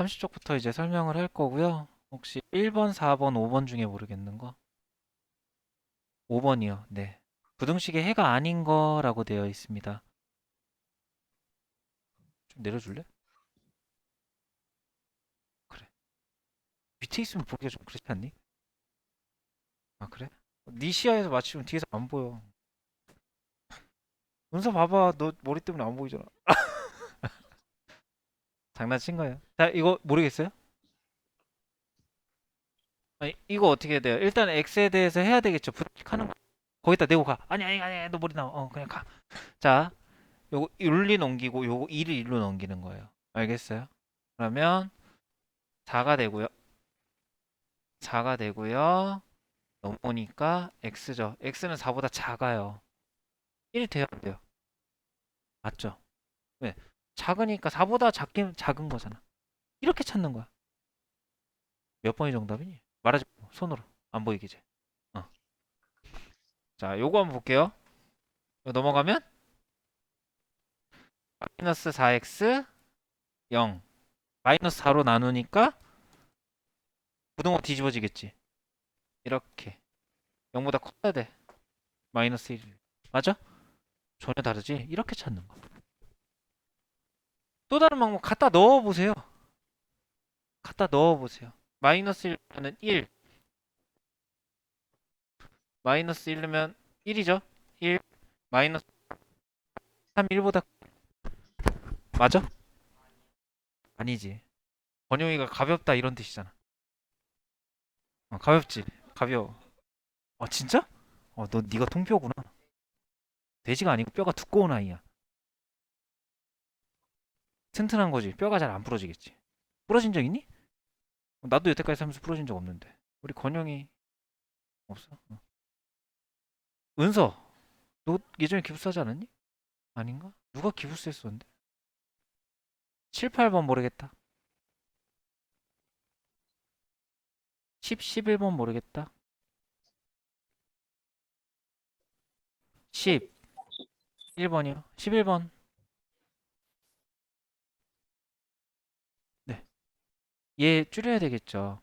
30쪽부터 이제 설명을 할 거고요. 혹시 1번, 4번, 5번 중에 모르겠는 거? 5번이요. 네. 부등식의 해가 아닌 거라고 되어 있습니다. 좀 내려줄래? 그래. 밑에 있으면 보기가 좀 그렇지 않니? 아, 그래? 네 시야에서 맞추면 뒤에서 안 보여. 은서 봐봐. 너 머리 때문에 안 보이잖아. 장난친 거예요. 자, 이거 모르겠어요? 아니, 이거 어떻게 해야 돼요? 일단 X에 대해서 해야 되겠죠. 거. 거기다 내고 가. 아니, 아니, 아니, 너 머리 나와. 어, 그냥 가. 자, 요거 1리 넘기고 요거 2를 1로 넘기는 거예요. 알겠어요? 그러면 4가 되고요. 4가 되고요. 넘으니까 X죠. X는 4보다 작아요. 1이 돼야 돼요. 맞죠? 왜? 작으니까 4보다 작긴 작은 거잖아. 이렇게 찾는 거야. 몇 번이 정답이니? 말하지 손으로 안 보이게 이제. 어. 자, 요거 한번 볼게요. 넘어가면 마이너스 4x 0 마이너스 4로 나누니까 부등호 뒤집어지겠지. 이렇게 0보다 커야 돼. 마이너스 1 맞아? 전혀 다르지? 이렇게 찾는 거. 또 다른 방법 갖다 넣어 보세요. 갖다 넣어 보세요. 마이너스 1면 1. 마이너스 1면 1이죠? 1 마이너스 3 1보다 맞아? 아니지. 번영이가 가볍다 이런 뜻이잖아. 어, 가볍지. 가벼워. 아 진짜? 어, 너 네가 통뼈구나. 돼지가 아니고 뼈가 두꺼운 아이야. 튼튼한 거지. 뼈가 잘 안 부러지겠지. 부러진 적 있니? 나도 여태까지 살면서 부러진 적 없는데. 우리 건영이 없어? 어. 은서, 너 예전에 기부사지 않았니? 아닌가? 누가 기부스 했었는데? 7, 8번 모르겠다. 10, 11번 모르겠다. 10, 1번이요. 11번. 얘 줄여야 되겠죠.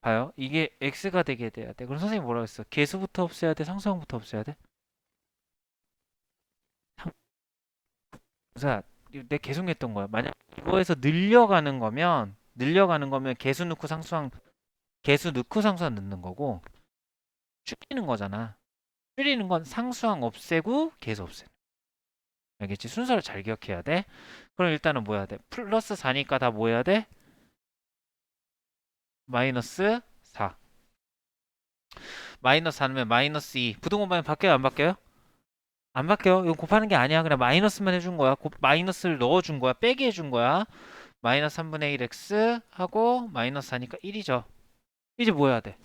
봐요. 이게 x가 되게 돼야 돼. 그럼 선생님 뭐라고 했어? 개수부터 없애야 돼? 상수항부터 없애야 돼? 상... 자, 내 계속 했던 거야. 만약 이거에서 늘려가는 거면 늘려가는 거면 개수 넣고 상수항 개수 넣고 상수항 넣는 거고 줄이는 거잖아. 줄이는 건 상수항 없애고 개수 없애는. 알겠지? 순서를 잘 기억해야 돼. 그럼 일단은 뭐 해야 돼? 플러스 4니까 다뭐 해야 돼? 마이너스 4. 마이너스 4면 마이너스 2. 부등호 방향 바뀌어요? 안 바뀌어요? 안 바뀌어. 이거 곱하는 게 아니야. 그냥 마이너스만 해준 거야. 곱, 마이너스를 넣어준 거야. 빼기 해준 거야. 마이너스 3분의 1x 하고 마이너스 4니까 1이죠. 이제 뭐 해야 돼?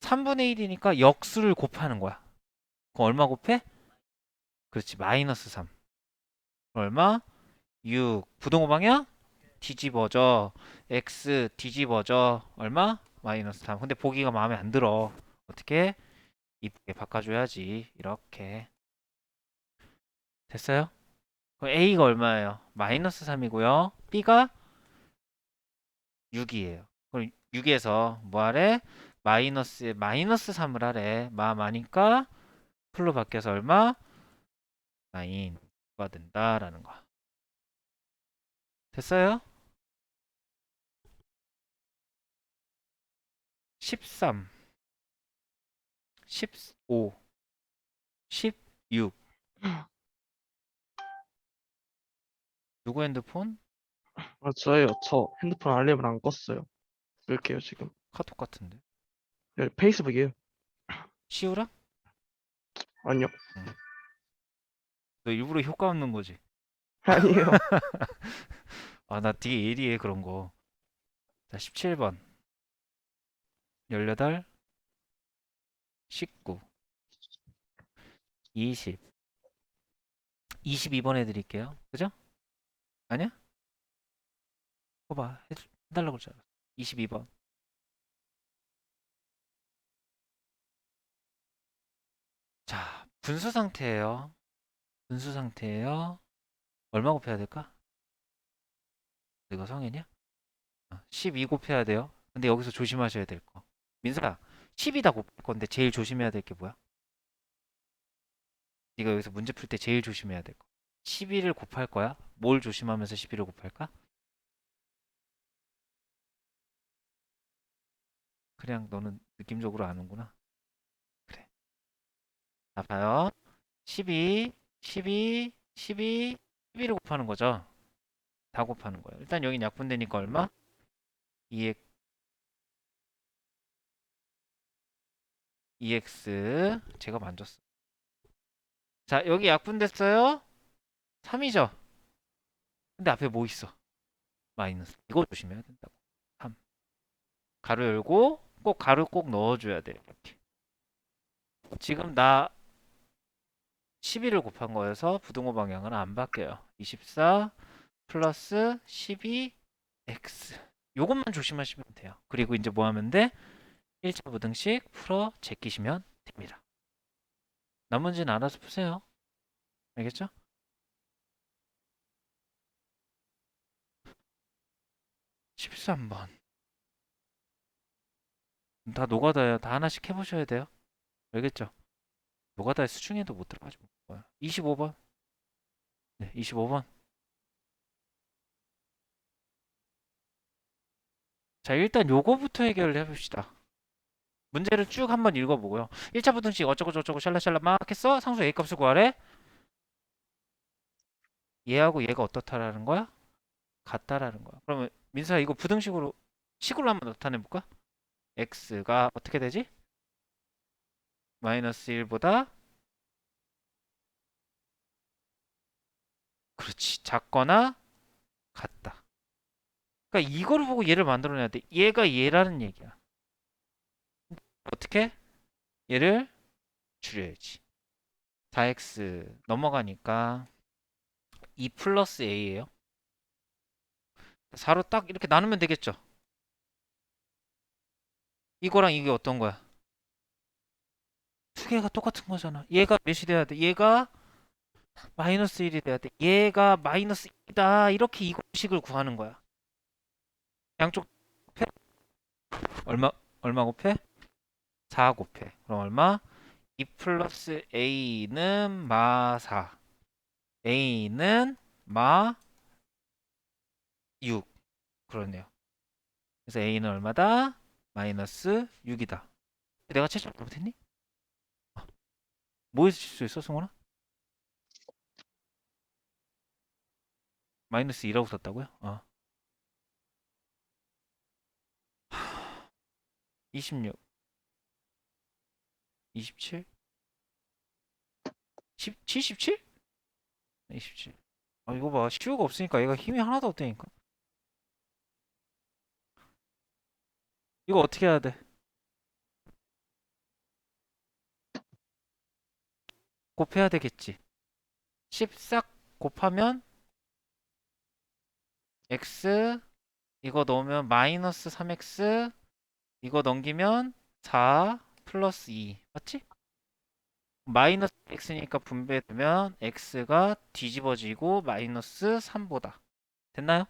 3분의 1이니까 역수를 곱하는 거야. 그럼 얼마 곱해? 그렇지. 마이너스 3. 얼마? 6. 부등호 방향? 뒤집어져. x 뒤집어져. 얼마? 마이너스 3. 근데 보기가 마음에 안 들어. 어떻게? 이쁘게 바꿔줘야지. 이렇게. 됐어요? 그럼 a가 얼마예요? 마이너스 3이고요. b가 6이에요. 그럼 6에서 뭐 하래? 마이너스에 마이너스 3을 하래. 마 마니까 풀로 바뀌어서 얼마? 9가 된다라는 거. 됐어요? 13 15 16 누구 핸드폰? 아, 저예요. 저 핸드폰 알림을 안 껐어요. 쓸게요, 지금. 카톡 같은데 네, 페이스북이에요. 시우라? 아니요. 너 일부러 효과 없는 거지? 아니에요. 아 나 되게 예리해 그런 거. 자 17번 18 19 20 22번 해드릴게요. 그죠? 아니야? 봐봐 해- 해달라고 그랬잖아. 22번 자 분수 상태예요. 분수 상태예요. 얼마 곱해야 될까? 이거 성인이야? 12 곱해야 돼요. 근데 여기서 조심하셔야 될 거. 민서야, 10이다 곱할 건데 제일 조심해야 될 게 뭐야? 네가 여기서 문제 풀 때 제일 조심해야 될 거. 12를 곱할 거야? 뭘 조심하면서 12를 곱할까? 그냥 너는 느낌적으로 아는구나. 그래. 자, 봐요. 12, 12, 12, 12를 곱하는 거죠. 다 곱하는 거예요. 일단 여긴 약분되니까 얼마? 2x 2x 제가 만졌어. 자, 여기 약분 됐어요? 3이죠? 근데 앞에 뭐 있어? 마이너스. 이거 조심해야 된다고. 3. 가로 열고 꼭 가로 꼭 넣어줘야 돼. 이렇게. 지금 나 12를 곱한 거여서 부등호 방향은 안 바뀌어요. 24 플러스 12x. 요것만 조심하시면 돼요. 그리고 이제 뭐 하면 돼? 1차 부등식 풀어 제끼시면 됩니다. 나머지는 알아서 푸세요. 알겠죠? (13번) 다 노가다야 다 하나씩 해보셔야 돼요 알겠죠? 노가다에 수중에도 못 들어가지 뭐. 25번 네 25번 자 일단 요거부터 해결을 해봅시다 문제를 쭉 한번 읽어보고요. 1차 부등식 어쩌고 저쩌고 샬라샬라 막 했어? 상수 A 값을 구하래? 얘하고 얘가 어떻다라는 거야? 같다라는 거야. 그러면 민서야 이거 부등식으로 식으로 한번 나타내볼까? x가 어떻게 되지? 마이너스 1보다? 그렇지. 작거나 같다. 그러니까 이거를 보고 얘를 만들어내야 돼. 얘가 얘라는 얘기야 어떻게? 얘를 줄여야지 4x 넘어가니까 2 플러스 a예요 4로 딱 이렇게 나누면 되겠죠 이거랑 이게 어떤 거야? 두 개가 똑같은 거잖아. 얘가 몇이 돼야 돼? 얘가 마이너스 1이 돼야 돼. 얘가 마이너스 2다. 이렇게 이거식을 구하는 거야. 양쪽 곱해? 얼마 얼마 곱해? 4 곱해. 그럼 얼마? 2 플러스 a는 마 4. a는 마 6. 그러네요. 그래서 a는 얼마다? 마이너스 6이다. 내가 채점 잘못했니? 아, 뭐에서 실수했어, 승원아? 마이너스 2라고 썼다고요? 어. 26 27 10, 77? 27 아 이거 봐 시우가 없으니까 얘가 힘이 하나도 없다니까 이거 어떻게 해야 돼? 곱해야 되겠지. 14 곱하면 x 이거 넣으면 마이너스 3x 이거 넘기면 4 플러스 2 맞지? 마이너스 x니까 분배되면 x가 뒤집어지고 마이너스 3보다 됐나요?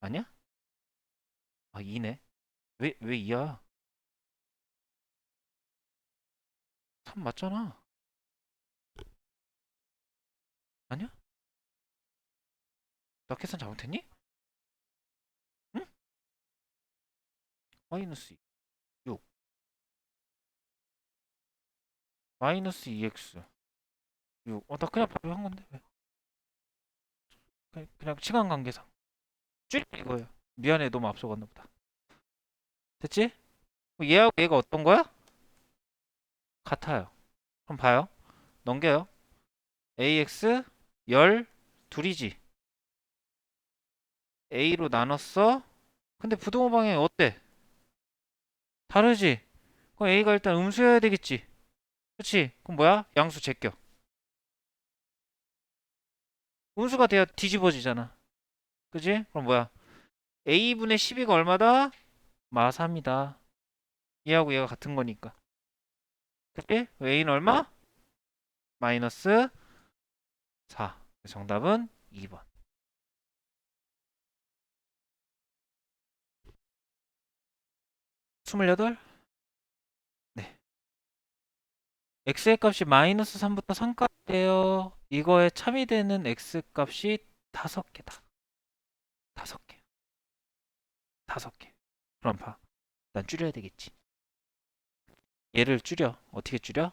아니야? 아 2네 왜, 왜 2야? 3 맞잖아. 아니야? 나 계산 잘못했니? 응? 마이너스 2. 마이너스 2x. 6. 어, 나 그냥 바로 한 건데. 왜? 그냥, 그냥 시간 관계상. 쭉 이거예요. 미안해, 너무 앞서갔나 보다. 됐지? 얘하고 얘가 어떤 거야? 같아요. 그럼 봐요. 넘겨요. ax 열 둘이지. a로 나눴어. 근데 부동호 방향이 어때? 다르지? 그럼 a가 일단 음수여야 되겠지. 그렇지. 그럼 뭐야? 양수 제껴. 음수가 돼야 뒤집어지잖아. 그지? 그럼 뭐야? a분의 12가 얼마다? 마사입니다 얘하고 얘가 같은 거니까. 그치? a는 얼마? 마이너스 4. 정답은 2번. 28? X의 값이 마이너스 3부터 3까지예요. 이거에 참이 되는 x 값이 다섯 개다. 다섯 개. 다섯 개. 그럼 봐. 난 줄여야 되겠지. 얘를 줄여. 어떻게 줄여?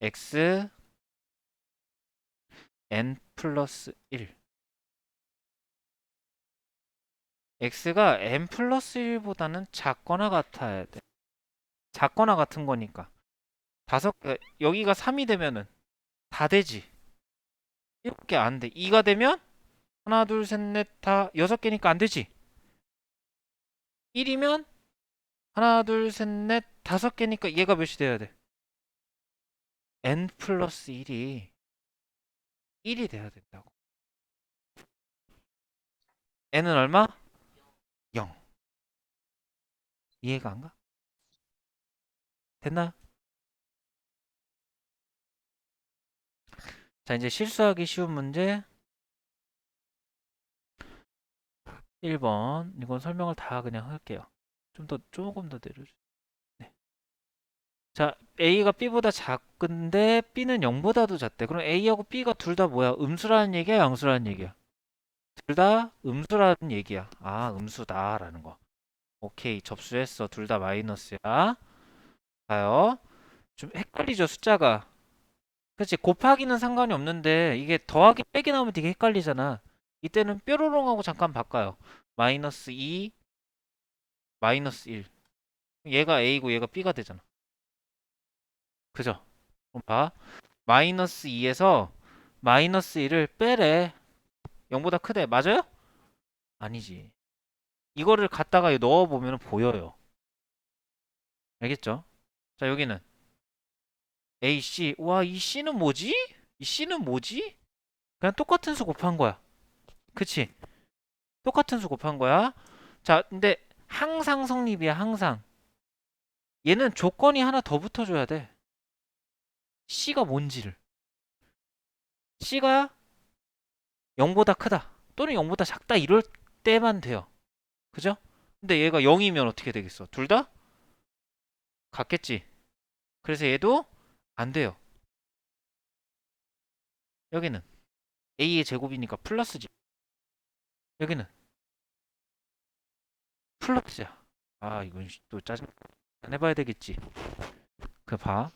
x n 플러스 1 x가 n 플러스 1보다는 작거나 같아야 돼. 작거나 같은 거니까. 다섯 에, 여기가 3이 되면은 다 되지. 일곱 개안 돼. 2가 되면 하나, 둘, 셋, 넷, 다 여섯 개니까 안 되지. 1이면 하나, 둘, 셋, 넷, 다섯 개니까 얘가 몇이 돼야 돼? n 플러스 1이 1이 돼야 된다고. n은 얼마? 0. 이해가 안 가? 됐나? 자, 이제 실수하기 쉬운 문제. 1번. 이건 설명을 다 그냥 할게요. 좀 더, 조금 더 내려주세요. 네. 자, A가 B보다 작은데 B는 0보다도 작대. 그럼 A하고 B가 둘 다 뭐야? 음수라는 얘기야? 양수라는 얘기야? 둘 다 음수라는 얘기야. 아, 음수다 라는 거. 오케이, 접수했어. 둘 다 마이너스야. 봐요. 좀 헷갈리죠, 숫자가. 그치, 곱하기는 상관이 없는데 이게 더하기 빼기 나오면 되게 헷갈리잖아. 이때는 뾰로롱하고 잠깐 바꿔요. 마이너스 2, 마이너스 1. 얘가 A고 얘가 B가 되잖아. 그죠? 그럼 봐. 마이너스 2에서 마이너스 1을 빼래. 0보다 크대. 맞아요? 아니지. 이거를 갖다가 넣어보면 보여요. 알겠죠? 자, 여기는 A, C. 와, 이 C는 뭐지? 이 C는 뭐지? 그냥 똑같은 수 곱한 거야. 그치? 똑같은 수 곱한 거야. 자, 근데 항상 성립이야, 항상. 얘는 조건이 하나 더 붙어줘야 돼. C가 뭔지를. C가 0보다 크다. 또는 0보다 작다. 이럴 때만 돼요. 그죠? 근데 얘가 0이면 어떻게 되겠어? 둘 다? 같겠지. 그래서 얘도 안 돼요. 여기는 a의 제곱이니까 플러스지. 여기는 플러스야. 아 이건 또 짜증 안 해봐야 되겠지. 그 봐.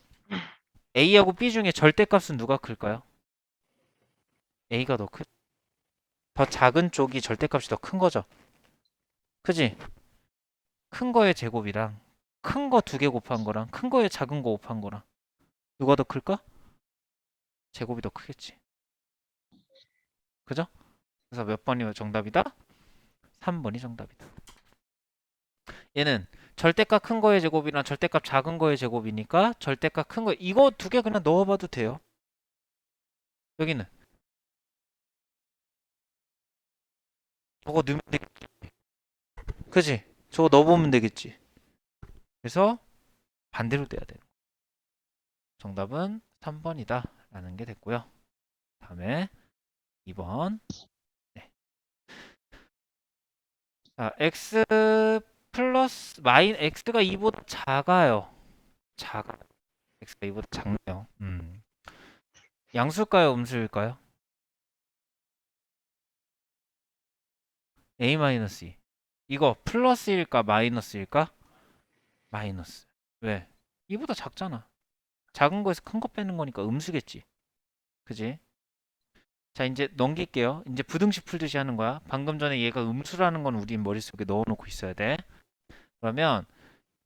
a하고 b 중에 절대값은 누가 클까요? a가 더 크. 더 작은 쪽이 절대값이 더 큰 거죠. 그지? 큰 거의 제곱이랑 큰 거 두 개 곱한 거랑 큰 거에 작은 거 곱한 거랑 누가 더 클까? 제곱이 더 크겠지. 그죠? 그래서 몇 번이 정답이다? 3번이 정답이다. 얘는 절대값 큰 거의 제곱이랑 절대값 작은 거의 제곱이니까 절대값 큰 거 이거 두 개 그냥 넣어봐도 돼요. 여기는 저거 넣으면 되겠지. 그지? 저거 넣어보면 되겠지. 그래서 반대로 돼야 돼요. 정답은 3번이다 라는 게 됐고요. 다음에 2번 네. 자, x 플러스 마인 x가 2보다 작아요. 작아. x가 2보다 작네요. 음. 양수일까요? 음수일까요? a 마이너스 2. 이거 플러스일까 마이너스일까? 마이너스. 왜? 2보다 작잖아. 작은 거에서 큰 거 빼는 거니까 음수겠지. 그지? 자, 이제 넘길게요. 이제 부등식 풀듯이 하는 거야. 방금 전에 얘가 음수라는 건 우리 머릿속에 넣어놓고 있어야 돼. 그러면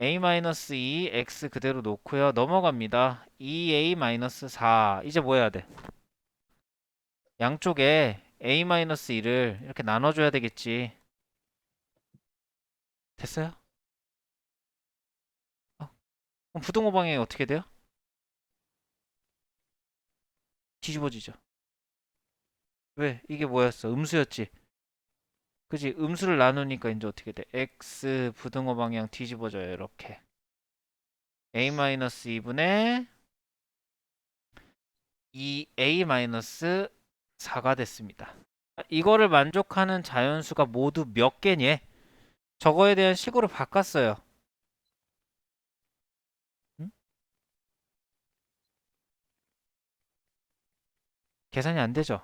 a-2 x 그대로 놓고요. 넘어갑니다. 2a-4 이제 뭐 해야 돼? 양쪽에 a-1을 이렇게 나눠줘야 되겠지. 됐어요? 어. 그럼 부등호 방향이 어떻게 돼요? 뒤집어지죠. 왜? 이게 뭐였어? 음수였지. 그지? 음수를 나누니까 이제 어떻게 돼? x 부등호 방향 뒤집어져요. 이렇게. a-2분의 2a-4가 됐습니다. 이거를 만족하는 자연수가 모두 몇 개니? 저거에 대한 식으로 바꿨어요. 계산이 안 되죠?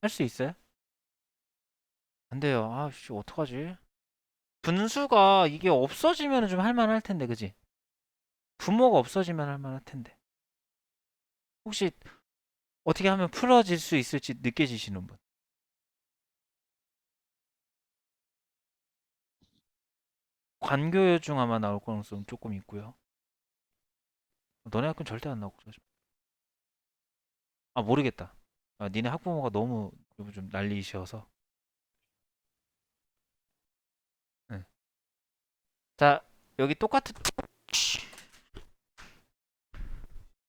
할 수 있어요? 안 돼요. 아씨, 어떡하지? 분수가 이게 없어지면 좀 할만할 텐데, 그지? 분모가 없어지면 할만할 텐데. 혹시 어떻게 하면 풀어질 수 있을지 느껴지시는 분? 관교요 중 아마 나올 가능성 조금 있고요. 너네 학교는 절대 안 나오고 그러지 마. 아 모르겠다. 아, 니네 학부모가 너무 요즘 좀 난리셔서. 네. 자 여기 똑같은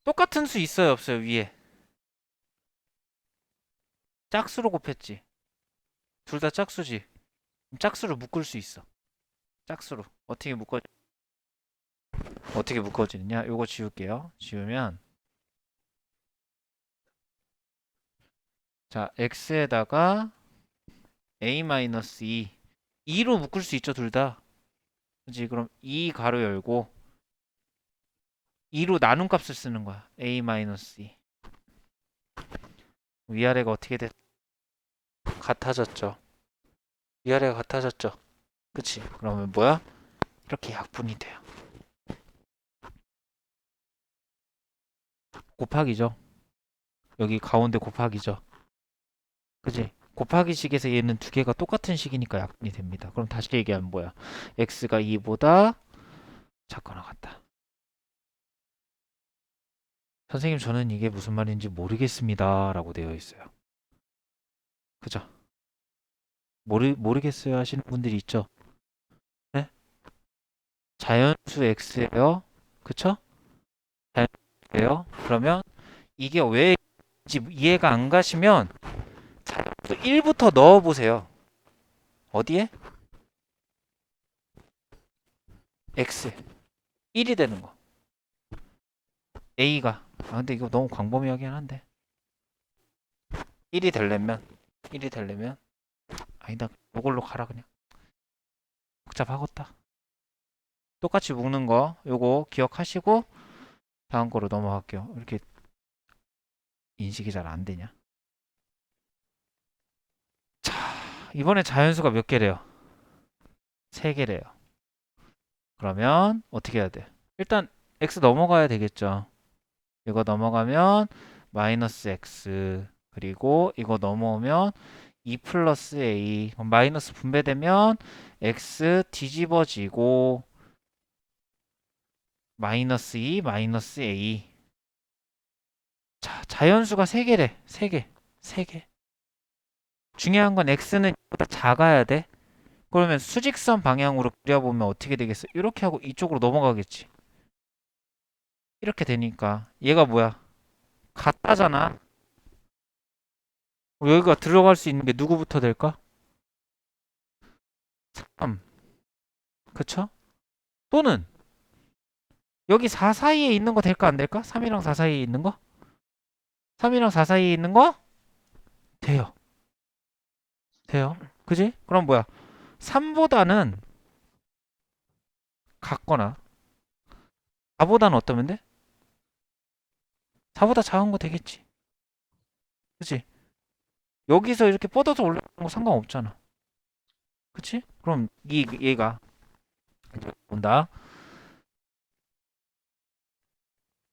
똑같은 수 있어요 없어요 위에. 짝수로 곱했지. 둘 다 짝수지. 짝수로 묶을 수 있어. 짝수로. 어떻게 묶어 어떻게 묶어지느냐? 요거 지울게요. 지우면 자 x에다가 a-2 2로 묶을 수 있죠 둘 다. 그지? 그럼 2 가로 열고 2로 나눈 값을 쓰는 거야 a-2 위아래가 어떻게 됐 같아졌죠. 위아래가 같아졌죠. 그치? 그러면 뭐야? 이렇게 약분이 돼요. 곱하기죠. 여기 가운데 곱하기죠 그지? 곱하기 식에서 얘는 두 개가 똑같은 식이니까 약분이 됩니다. 그럼 다시 얘기하면 뭐야? x가 2보다 작거나 같다. 선생님 저는 이게 무슨 말인지 모르겠습니다 라고 되어 있어요. 그죠? 모르, 모르겠어요 하시는 분들이 있죠? 네? 자연수 x예요? 그쵸? 자연수예요? 그러면 이게 왜인지 이해가 안 가시면 자연수 1부터 넣어 보세요. 어디에? x. 1이 되는 거. A가. 아 근데 이거 너무 광범위하긴 한데. 1이 되려면 1이 되려면. 아니다 이걸로 가라 그냥. 복잡하겠다. 똑같이 묶는 거. 요거 기억하시고 다음 거로 넘어갈게요. 이렇게 인식이 잘 안 되냐 자 이번에 자연수가 몇 개래요? 세 개래요. 그러면 어떻게 해야 돼? 일단 x 넘어가야 되겠죠. 이거 넘어가면 마이너스 x 그리고 이거 넘어오면 2 플러스 a. 마이너스 분배되면 x 뒤집어지고 마이너스 2 마이너스 a. 자 자연수가 3개래. 3개. 3개 중요한 건 x는 보다 작아야 돼 그러면 수직선 방향으로 그려보면 어떻게 되겠어 이렇게 하고 이쪽으로 넘어가겠지 이렇게 되니까 얘가 뭐야 같다잖아 여기가 들어갈 수 있는 게 누구부터 될까? 3 그쵸? 또는 여기 4 사이에 있는 거 될까 안 될까? 3이랑 4 사이에 있는 거? 3이랑 4 사이에 있는 거? 돼요 돼요 그지? 그럼 뭐야 3보다는 같거나 4보다는 어떠면 돼? 4보다 작은 거 되겠지. 그치? 여기서 이렇게 뻗어서 올라가는 거 상관없잖아. 그치? 그럼 이 얘가 온다.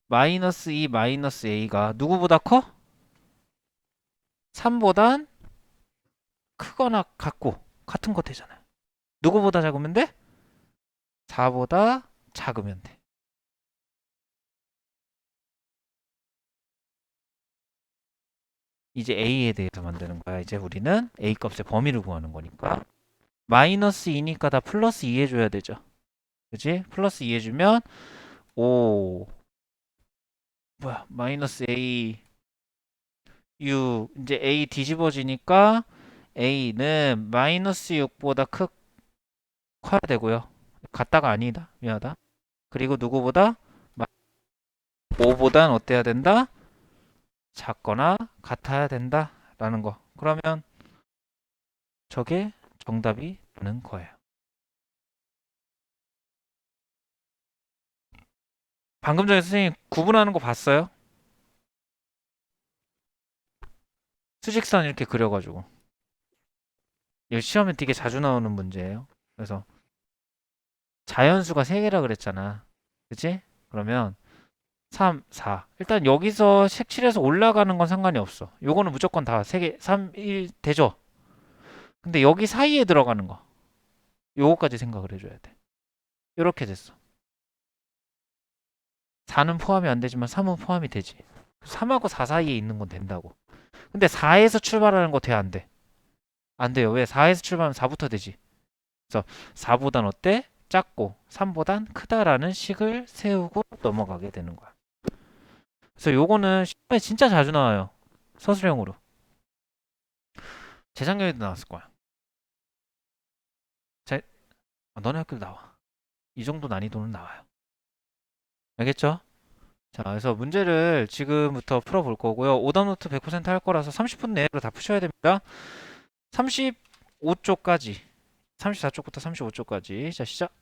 마이너스 2 마이너스 a가 누구보다 커? 3보단 크거나 같고 같은 거 되잖아요. 누구보다 작으면 돼? 4보다 작으면 돼. 이제 a에 대해서 만드는 거야. 이제 우리는 a 값의 범위를 구하는 거니까 마이너스 2니까 다 플러스 2 해줘야 되죠. 그지? 플러스 2 해주면 5 뭐야 마이너스 a 6 이제 a 뒤집어지니까 a는 마이너스 6보다 크 커야 되고요. 같다가 아니다. 미안하다. 그리고 누구보다 5보단 어때야 된다? 작거나 같아야 된다 라는 거. 그러면 저게 정답이 되는 거예요. 방금 전에 선생님 구분하는 거 봤어요? 수직선 이렇게 그려가지고 이 시험에 되게 자주 나오는 문제예요. 그래서 자연수가 3개라 그랬잖아. 그치? 그러면 3, 4. 일단 여기서 색칠해서 올라가는 건 상관이 없어. 요거는 무조건 다 3개, 3, 1 되죠? 근데 여기 사이에 들어가는 거. 요거까지 생각을 해줘야 돼. 요렇게 됐어. 4는 포함이 안 되지만 3은 포함이 되지. 3하고 4 사이에 있는 건 된다고. 근데 4에서 출발하는 거 돼, 안 돼? 안 돼요. 왜? 4에서 출발하면 4부터 되지. 그래서 4보단 어때? 작고 3보단 크다라는 식을 세우고 넘어가게 되는 거야. 그래서 요거는 시험에 진짜 자주 나와요. 서술형으로. 재작년에도 나왔을 거야. 자, 아, 너네 학교도 나와. 이 정도 난이도는 나와요. 알겠죠? 자, 그래서 문제를 지금부터 풀어볼 거고요. 오답노트 100%할 거라서 30분 내로 다 푸셔야 됩니다. 35쪽까지, 34쪽부터 35쪽까지. 자, 시작.